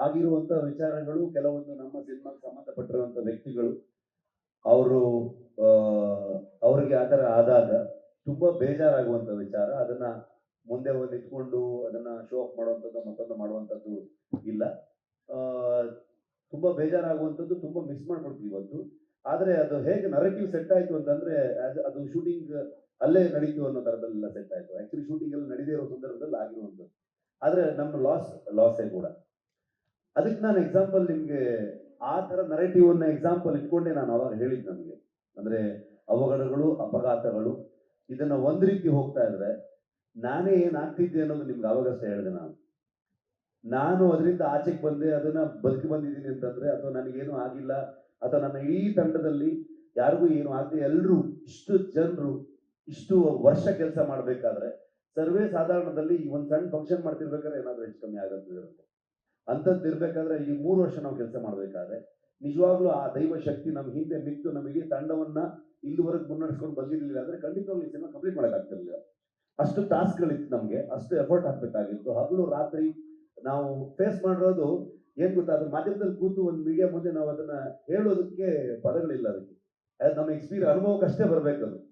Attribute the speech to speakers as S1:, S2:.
S1: ಆಗಿರುವಂತ ವಿಚಾರಗಳು ಕೆಲವೊಂದು ನಮ್ಮ ಸಿನಿಮಾಗೆ ಸಂಬಂಧಪಟ್ಟಿರುವಂತ ವ್ಯಕ್ತಿಗಳು. ಅವರು ಅವರಿಗೆ ಆ ಥರ ಆದಾಗ ತುಂಬಾ ಬೇಜಾರಾಗುವಂತ ವಿಚಾರ. ಅದನ್ನ ಮುಂದೆ ಒಂದು ಇಟ್ಕೊಂಡು ಅದನ್ನ ಶೋ ಆಫ್ ಮಾಡುವಂಥದ್ದು, ಮತ್ತೊಂದು ಮಾಡುವಂಥದ್ದು ಇಲ್ಲ. ತುಂಬಾ ಬೇಜಾರಾಗುವಂಥದ್ದು, ತುಂಬಾ ಮಿಸ್ ಮಾಡ್ಬಿಡ್ತೀವಿ ಇವತ್ತು. ಆದ್ರೆ ಅದು ಹೇಗೆ ನರೇಟಿವ್ ಸೆಟ್ ಆಯ್ತು ಅಂತಂದ್ರೆ, ಅದು ಶೂಟಿಂಗ್ ಅಲ್ಲೇ ನಡೀತು ಅನ್ನೋ ತರದಲ್ಲೆಲ್ಲ ಸೆಟ್ ಆಯ್ತು. ಆಕ್ಚುಲಿ ಶೂಟಿಂಗ್ ಎಲ್ಲ ನಡೀದೇ ಇರೋ ಸಂದರ್ಭದಲ್ಲಿ ಆಗಿರುವಂಥದ್ದು. ಆದ್ರೆ ನಮ್ಮ ಲಾಸ್ ಲಾಸೇ ಕೂಡ. ಅದಕ್ಕೆ ನಾನು ಎಕ್ಸಾಂಪಲ್ ನಿಮ್ಗೆ ಆ ತರ ನರೇಟಿವ್ ಅನ್ನ ಎಕ್ಸಾಂಪಲ್ ಇಟ್ಕೊಂಡೆ ನಾನು ಅವಾಗ ಹೇಳಿದ್ ನಮಗೆ. ಅಂದ್ರೆ ಅವಘಡಗಳು, ಅಪಘಾತಗಳು, ಇದನ್ನ ಒಂದ್ ರೀತಿ ಹೋಗ್ತಾ ಇದ್ರೆ ನಾನೇ ಏನ್ ಆಗ್ತಿದ್ದೆ ಅನ್ನೋದು ನಿಮ್ಗೆ ಅವಾಗಷ್ಟೇ ಹೇಳಿದೆ ನಾನು. ನಾನು ಅದರಿಂದ ಆಚೆಗೆ ಬಂದೆ, ಅದನ್ನ ಬದುಕಿ ಬಂದಿದ್ದೀನಿ ಅಂತಂದ್ರೆ ಅಥವಾ ನನಗೇನು ಆಗಿಲ್ಲ, ಅಥವಾ ನನ್ನ ಇಡೀ ತಂಡದಲ್ಲಿ ಯಾರಿಗೂ ಏನು ಆಗದೆ ಎಲ್ಲರೂ ಇಷ್ಟು ಜನರು ಇಷ್ಟು ವರ್ಷ ಕೆಲಸ ಮಾಡ್ಬೇಕಾದ್ರೆ ಸರ್ವೇ ಸಾಧಾರಣದಲ್ಲಿ ಈ ಒಂದು ಸಣ್ಣ ಫಂಕ್ಷನ್ ಮಾಡ್ತಿರ್ಬೇಕಾದ್ರೆ ಏನಾದ್ರೂ ಹೆಚ್ಚು ಕಮ್ಮಿ ಆಗತ್ತಿರುತ್ತೆ ಅಂಥದ್ದು ಇರಬೇಕಾದ್ರೆ ಈ ಮೂರು ವರ್ಷ ನಾವು ಕೆಲಸ ಮಾಡಬೇಕಾದ್ರೆ ನಿಜವಾಗ್ಲೂ ಆ ದೈವ ಶಕ್ತಿ ನಮ್ಮ ಹಿಂದೆ ನಿಂತು ನಮಗೆ ತಂಡವನ್ನ ಇಲ್ಲಿವರೆಗೆ ಮುನ್ನಡೆಸ್ಕೊಂಡು ಬಂದಿರಲಿಲ್ಲ ಅಂದ್ರೆ ಖಂಡಿತವಾಗ್ಲೂ ಈ ಸಿನಿಮಾ ಕಂಪ್ಲೀಟ್ ಮಾಡೋಕ್ಕಾಗ್ತಿರ್ಲಿಲ್ಲ. ಅಷ್ಟು ಟಾಸ್ಕ್ಗಳಿತ್ತು ನಮಗೆ, ಅಷ್ಟು ಎಫರ್ಟ್ ಹಾಕಬೇಕಾಗಿತ್ತು. ಹಗಲು ರಾತ್ರಿ ನಾವು ಫೇಸ್ ಮಾಡಿರೋದು ಏನ್ ಗೊತ್ತಾ ಅದು ಮಾಧ್ಯಮದಲ್ಲಿ ಕೂತು ಒಂದು ಮೀಡಿಯಾ ಮುಂದೆ ನಾವು ಅದನ್ನ ಹೇಳೋದಕ್ಕೆ ಪದಗಳಿಲ್ಲ ಅದಕ್ಕೆ. ಅದು ನಮ್ಮ ಎಕ್ಸ್ಪೀರಿಯನ್ಸ್ ಅನುಭವಕ್ಕಷ್ಟೇ ಬರಬೇಕದು. ಅದು